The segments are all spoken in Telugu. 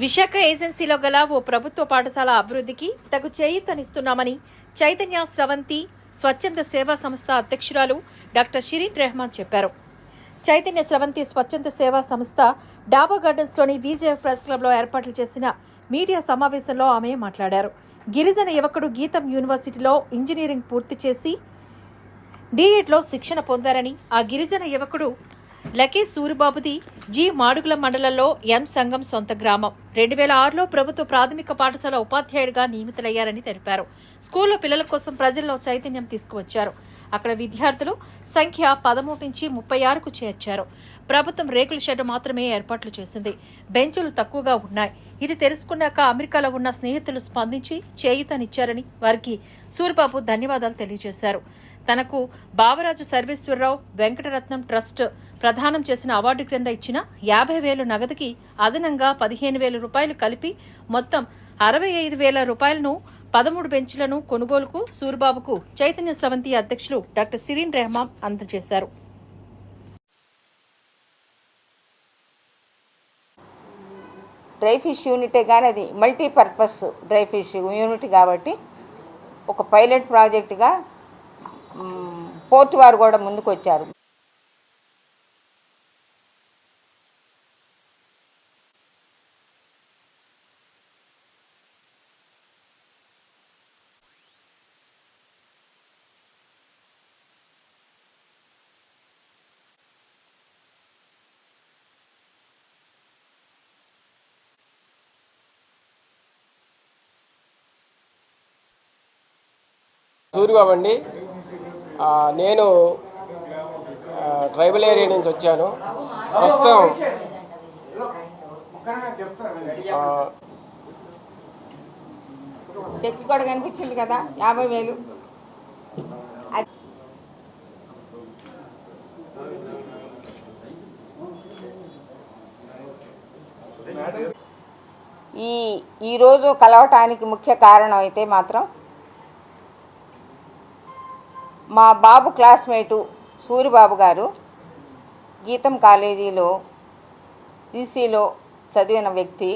విశాఖ ఏజెన్సీలో గల ఓ ప్రభుత్వ పాఠశాల అభివృద్ధికి తగు చేయూతనిస్తున్నామని చైతన్య స్రవంతి స్వచ్ఛంద సేవా సంస్థ అధ్యక్షురాలు డాక్టర్ షిరీన్ రెహమాన్ చెప్పారు. చైతన్య స్రవంతి స్వచ్ఛంద సేవా సంస్థ డాబా గార్డెన్స్లోని విజేఎఫ్ ప్రెస్ క్లబ్లో ఏర్పాట్లు చేసిన మీడియా సమావేశంలో ఆమె మాట్లాడారు. గిరిజన యువకుడు గీతం యూనివర్సిటీలో ఇంజనీరింగ్ పూర్తి చేసి డిఎడ్లో శిక్షణ పొందారని ఆ గిరిజన యువకుడు లకే సూరిబాబుది జి మాడుగుల మండలంలో ఎం సంఘం సొంత గ్రామం. రెండు వేల ఆరులో ప్రభుత్వ ప్రాథమిక పాఠశాల ఉపాధ్యాయుడిగా నియమితులయ్యారని తెలిపారు. స్కూల్లో పిల్లల కోసం ప్రజల్లో చైతన్యం తీసుకువచ్చారు. అక్కడ విద్యార్థులు సంఖ్య పదమూడు నుంచి ముప్పై ఆరుకు చేర్చారు. ప్రభుత్వం రేకుల షెడ్ మాత్రమే ఏర్పాట్లు చేసింది. బెంచులు తక్కువగా ఉన్నాయి. ఇది తెలుసుకున్నాక అమెరికాలో ఉన్న స్నేహితులు స్పందించి చేయుతనిచ్చారని వారికి సూరిబాబు ధన్యవాదాలు తెలియజేశారు. తనకు బావరాజు సర్వేశ్వరరావు వెంకటరత్నం ట్రస్ట్ ప్రదానం చేసిన అవార్డు క్రింద ఇచ్చిన యాభై వేలు నగదుకి అదనంగా పదిహేను వేల రూపాయలు కలిపి మొత్తం అరవై ఐదు వేల రూపాయలను పదమూడు బెంచ్లను కొనుగోలుకు సూరిబాబుకు చైతన్య స్రవంతి అధ్యక్షులు డాక్టర్ సిరీన్ రెహమాన్ అందజేశారు డ్రై ఫిష్ యూనిటే కానీ అది మల్టీపర్పస్ డ్రై ఫిష్ యూనిట్ కాబట్టి ఒక పైలట్ ప్రాజెక్టుగా పోర్టు పోర్ట్ వారు కూడా ముందుకు వచ్చారు సూర్యబాబు అండి నేను ట్రైబల్ ఏరియా నుంచి వచ్చాను. ప్రస్తుతం చెక్కి కూడా కనిపించింది కదా యాభై వేలు. ఈ ఈరోజు కలవటానికి ముఖ్య కారణం అయితే మాత్రం మా బాబు క్లాస్మేటు సూరిబాబు గారు గీతం కాలేజీలో ఈసీలో చదివిన వ్యక్తి.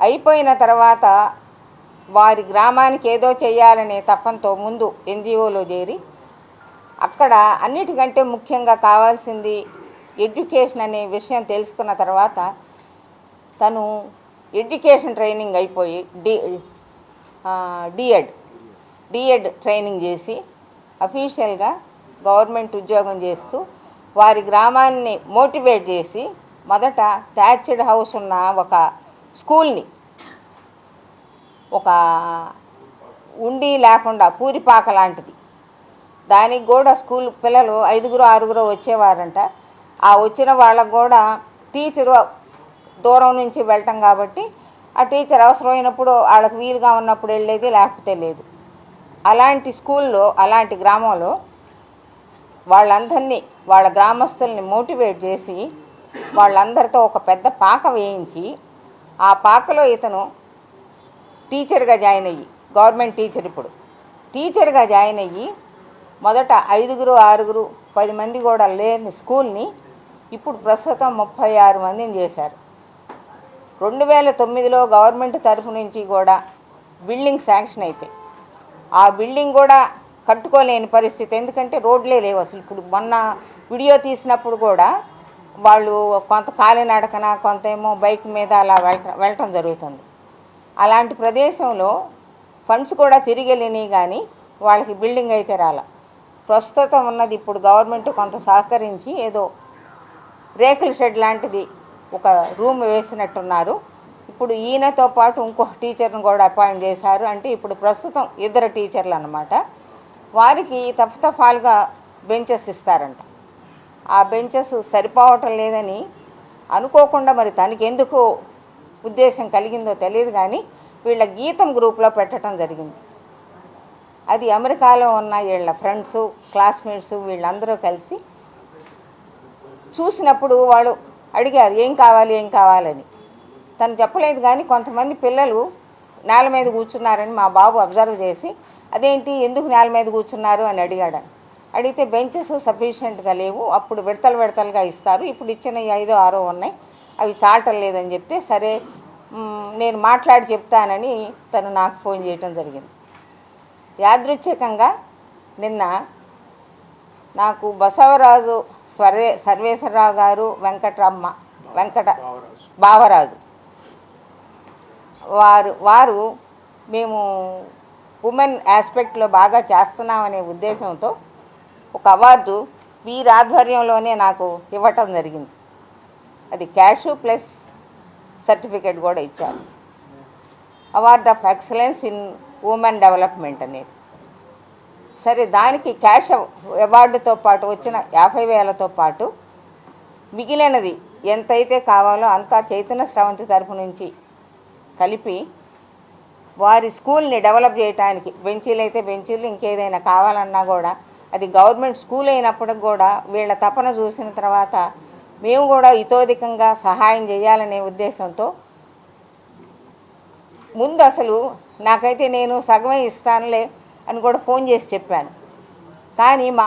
అయిపోయిన తర్వాత వారి గ్రామానికి ఏదో చేయాలనే తపంతో ముందు ఎన్జిఓలో చేరి అక్కడ అన్నిటికంటే ముఖ్యంగా కావాల్సింది ఎడ్యుకేషన్ అనే విషయం తెలుసుకున్న తర్వాత తను ఎడ్యుకేషన్ ట్రైనింగ్ అయిపోయి D D Ed. D Ed training చేసి అఫీషియల్గా గవర్నమెంట్ ఉద్యోగం చేస్తూ వారి గ్రామాన్ని మోటివేట్ చేసి మొదట థ్యాచ్డ్ హౌస్ ఉన్న ఒక స్కూల్ని ఒక ఉండి లేకుండా పూరిపాక లాంటిది. దానికి కూడా స్కూల్ పిల్లలు ఐదుగురు ఆరుగురు వచ్చేవారంట. ఆ వచ్చిన వాళ్ళకు కూడా టీచరు దూరం నుంచి వెళ్ళటం కాబట్టి ఆ టీచర్ అవసరమైనప్పుడు వాళ్ళకి వీలుగా ఉన్నప్పుడు వెళ్ళేది లేకపోతే లేదు. అలాంటి స్కూల్లో అలాంటి గ్రామంలో వాళ్ళందరినీ వాళ్ళ గ్రామస్తుల్ని మోటివేట్ చేసి వాళ్ళందరితో ఒక పెద్ద పాక వేయించి ఆ పాకలో ఇతను టీచర్గా జాయిన్ అయ్యి గవర్నమెంట్ టీచర్ ఇప్పుడు. టీచర్గా జాయిన్ అయ్యి మొదట ఐదుగురు ఆరుగురు పది మంది కూడా లేని స్కూల్ని ఇప్పుడు ప్రస్తుతం ముప్పై ఆరు మందిని చేశారు. రెండు వేల తొమ్మిదిలో గవర్నమెంట్ తరఫు నుంచి కూడా బిల్డింగ్ శాంక్షన్ అయితే ఆ బిల్డింగ్ కూడా కట్టుకోలేని పరిస్థితి. ఎందుకంటే రోడ్లే లేవు అసలు. ఇప్పుడు మొన్న వీడియో తీసినప్పుడు కూడా వాళ్ళు కొంత కాలినడకన కొంత ఏమో బైక్ మీద అలా వెళ్ళ వెళ్ళటం జరుగుతుంది. అలాంటి ప్రదేశంలో ఫండ్స్ కూడా తిరిగి వెళ్ళినాయి కానీ వాళ్ళకి బిల్డింగ్ అయితే రాల. ప్రస్తుతం ఉన్నది ఇప్పుడు గవర్నమెంట్ కొంత సహకరించి ఏదో రేకుల షెడ్ లాంటిది ఒక రూమ్ వేసినట్టున్నారు. ఇప్పుడు ఈయనతో పాటు ఇంకో టీచర్ని కూడా అపాయింట్ చేశారు. అంటే ఇప్పుడు ప్రస్తుతం ఇద్దరు టీచర్లు అన్నమాట. వారికి తఫతఫాలుగా బెంచెస్ ఇస్తారంట. ఆ బెంచెస్ సరిపోవటం లేదని అనుకోకుండా మరి తనకి ఎందుకు ఉద్దేశం కలిగిందో తెలియదు కానీ వీళ్ళ గీతం గ్రూప్లో పెట్టడం జరిగింది. అది అమెరికాలో ఉన్న వీళ్ళ ఫ్రెండ్స్ క్లాస్మేట్స్ వీళ్ళందరూ కలిసి చూసినప్పుడు వాళ్ళు అడిగారు ఏం కావాలి ఏం కావాలని? తను చెప్పలేదు కానీ కొంతమంది పిల్లలు నేల మీద కూర్చున్నారని మా బాబు అబ్జర్వ్ చేసి అదేంటి? ఎందుకు నేల మీద కూర్చున్నారు? అని అడిగాడు. అడిగితే బెంచెస్ సఫిషియెంట్గా లేవు. అప్పుడు విడతలు విడతలుగా ఇస్తారు. ఇప్పుడు ఇచ్చిన ఐదో ఆరో ఉన్నాయి. అవి చాటం లేదని చెప్తే సరే నేను మాట్లాడి చెప్తానని తను నాకు ఫోన్ చేయటం జరిగింది. యాదృచ్ఛికంగా నిన్న నాకు బసవరాజు స్వర్వే సర్వేశ్వరరావు గారు వెంకటరమ్మ వెంకట బావరాజు వారు వారు మేము ఉమెన్ ఆస్పెక్ట్లో బాగా చేస్తున్నామనే ఉద్దేశంతో ఒక అవార్డు వీరి ఆధ్వర్యంలోనే నాకు ఇవ్వటం జరిగింది. అది క్యాషు ప్లస్ సర్టిఫికేట్ కూడా ఇచ్చారు. Award of excellence in women development అనేది. సరే దానికి క్యాష్ అవార్డుతో పాటు వచ్చిన యాభై వేలతో పాటు మిగిలినది ఎంతైతే కావాలో అంతా చైతన్య స్రవంతి తరపు నుంచి కలిపి వారి స్కూల్ని డెవలప్ చేయడానికి బెంచీలు అయితే బెంచీలు ఇంకేదైనా కావాలన్నా కూడా అది గవర్నమెంట్ స్కూల్ అయినప్పటికి కూడా వీళ్ళ తపన చూసిన తర్వాత మేము కూడా ఇతోధికంగా సహాయం చేయాలనే ఉద్దేశంతో ముందు అసలు నాకైతే నేను సగమే ఇస్తానులే అని కూడా ఫోన్ చేసి చెప్పాను. కానీ మా